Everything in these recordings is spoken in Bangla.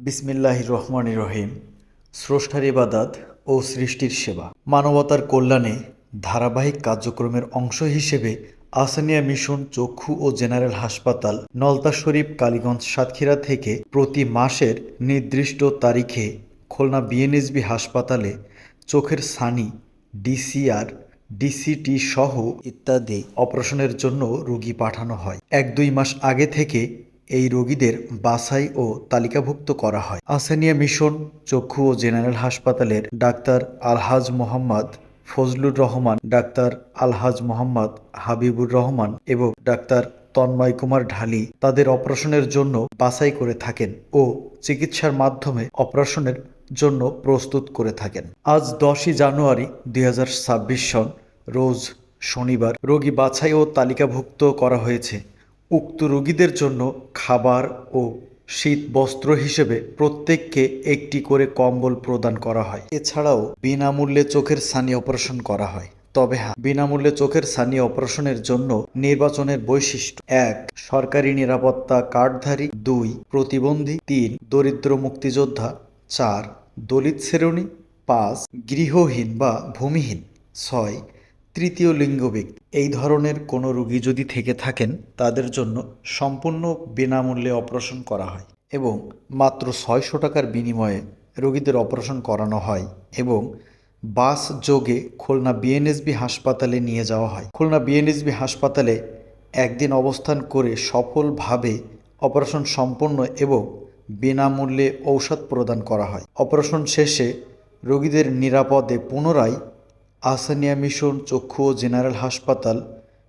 বিসমিল্লাহ রহমান রহিম। স্রষ্টার ইবাদাত ও সৃষ্টির সেবা। মানবতার কল্যাণে ধারাবাহিক কার্যক্রমের অংশ হিসেবে আসানিয়া মিশন, চক্ষু ও জেনারেল হাসপাতাল, নলতা শরীফ, কালীগঞ্জ, সাতক্ষীরা থেকে প্রতি মাসের নির্দিষ্ট তারিখে খুলনা বিএনএসবি হাসপাতালে চোখের সানি, ডিসিআর, ডিসিটি সহ ইত্যাদি অপারেশনের জন্য রুগী পাঠানো হয়। এক দুই মাস আগে থেকে এই রোগীদের বাছাই ও তালিকাভুক্ত করা হয়। আসানিয়া মিশন, চক্ষু ও জেনারেল হাসপাতালের ডাক্তার আলহাজ মোহাম্মদ ফজলুর রহমান, ডাক্তার আলহাজ মোহাম্মদ হাবিবুর রহমান এবং ডাক্তার তন্ময় কুমার ঢালি তাদের অপারেশনের জন্য বাছাই করে থাকেন ও চিকিৎসার মাধ্যমে অপারেশনের জন্য প্রস্তুত করে থাকেন। আজ দশই জানুয়ারি দুই হাজার ছাব্বিশ সন, রোজ শনিবার রোগী বাছাই ও তালিকাভুক্ত করা হয়েছে। উক্ত রোগীদের জন্য খাবার ও শীত বস্ত্র হিসেবে প্রত্যেককে একটি করে কম্বল প্রদান করা হয়। এছাড়াও বিনামূল্যে চোখের সানি অপারেশন করা হয়। তবে হ্যাঁ বিনামূল্যে চোখের সানি অপারেশনের জন্য নির্বাচনের বৈশিষ্ট্য এক, সরকারি নিরাপত্তা কার্ডধারী দুই, প্রতিবন্ধী তিন, দরিদ্র মুক্তিযোদ্ধা চার, দলিত শ্রেণি পাঁচ, গৃহহীন বা ভূমিহীন ছয় তৃতীয় লিঙ্গ ব্যক্তি। এই ধরনের কোনো রোগী যদি থেকে থাকেন, তাদের জন্য সম্পূর্ণ বিনামূল্যে অপারেশন করা হয় এবং মাত্র ছয়শো টাকার বিনিময়ে রোগীদের অপারেশন করানো হয় এবং বাস যোগে খুলনা বিএনএসবি হাসপাতালে নিয়ে যাওয়া হয়। খুলনা বিএনএসবি হাসপাতালে একদিন অবস্থান করে সফলভাবে অপারেশন সম্পন্ন এবং বিনামূল্যে ঔষধ প্রদান করা হয়। অপারেশন শেষে রোগীদের নিরাপদে পুনরায় আসানিয়া মিশন, চক্ষু ও জেনারেল হাসপাতাল,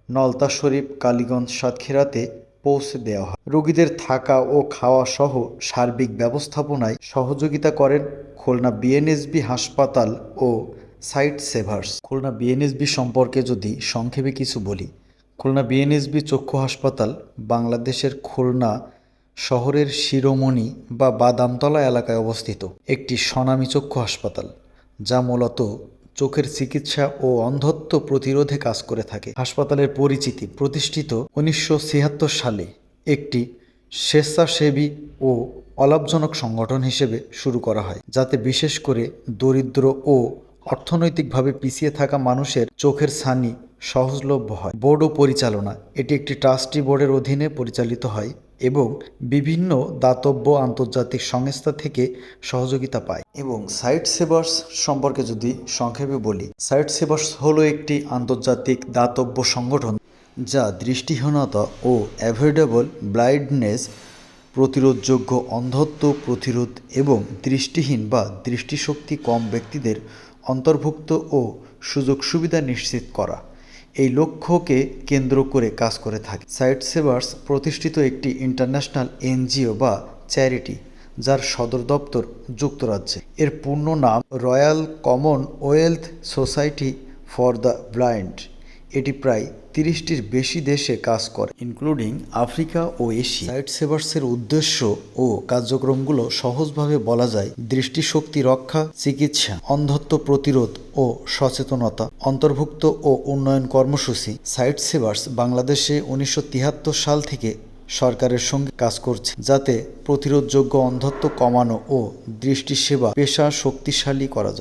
নলতা শরীফ, কালীগঞ্জ, সাতক্ষীরাতে পৌঁছে দেওয়া হয়। রোগীদের থাকা ও খাওয়া সহ সার্বিক ব্যবস্থাপনায় সহযোগিতা করেন খুলনা বিএনএসবি হাসপাতাল ও সাইট সেভার্স। খুলনা বিএনএসবি সম্পর্কে যদি সংক্ষেপে কিছু বলি, খুলনা বিএনএসবি চক্ষু হাসপাতাল বাংলাদেশের খুলনা শহরের শিরোমণি বা বাদামতলা এলাকায় অবস্থিত একটি স্বনামী চক্ষু হাসপাতাল, যা মূলত চোখের চিকিৎসা ও অন্ধত্ব প্রতিরোধে কাজ করে থাকে। হাসপাতালের পরিচিতি প্রতিষ্ঠিত উনিশশো ছিয়াত্তর সালে একটি স্বেচ্ছাসেবী ও অলাভজনক সংগঠন হিসেবে শুরু করা হয়, যাতে বিশেষ করে দরিদ্র ও অর্থনৈতিকভাবে পিছিয়ে থাকা মানুষের চোখের ছানি সহজলভ্য হয়। বোর্ড ও পরিচালনা, এটি একটি ট্রাস্টি বোর্ডের অধীনে পরিচালিত হয়। এবং বিভিন্ন দাতব্য আন্তর্জাতিক সংস্থা থেকে সহযোগিতা পায়। এবং সাইট সেভার্স সম্পর্কে যদি সংক্ষেপে বলি, সাইট সেভার্স হলো একটি আন্তর্জাতিক দাতব্য সংগঠন যা দৃষ্টিহীনতা ও অ্যাভয়েডেবল ব্লাইন্ডনেস, প্রতিরোধযোগ্য অন্ধত্ব প্রতিরোধ এবং দৃষ্টিহীন বা দৃষ্টিশক্তি কম ব্যক্তিদের অন্তর্ভুক্ত ও সুযোগ সুবিধা নিশ্চিত করা। এই লক্ষ্যকে কেন্দ্র করে কাজ করে থাকে। সাইট সেভার্স প্রতিষ্ঠিত একটি ইন্টারন্যাশনাল এনজিও বা চ্যারিটি, যার সদর দপ্তর যুক্তরাজ্যে। এর পূর্ণ নাম Royal Commonwealth Society for the Blind. এটি প্রায় তিরিশটির বেশি দেশে কাজ করে ইনক্লুডিং আফ্রিকা ও এশিয়া। সাইট সেভার্সের উদ্দেশ্য ও কার্যক্রমগুলো সহজভাবে বলা যায় দৃষ্টিশক্তি রক্ষা, চিকিৎসা, অন্ধত্ব প্রতিরোধ ও সচেতনতা, অন্তর্ভুক্ত ও উন্নয়ন কর্মসূচি। সাইট সেভার্স বাংলাদেশে উনিশশো তিয়াত্তর সাল থেকে সরকারের সঙ্গে কাজ করছে, যাতে প্রতিরোধযোগ্য অন্ধত্ব কমানো ও দৃষ্টি সেবা পেশা শক্তিশালী করা যায়।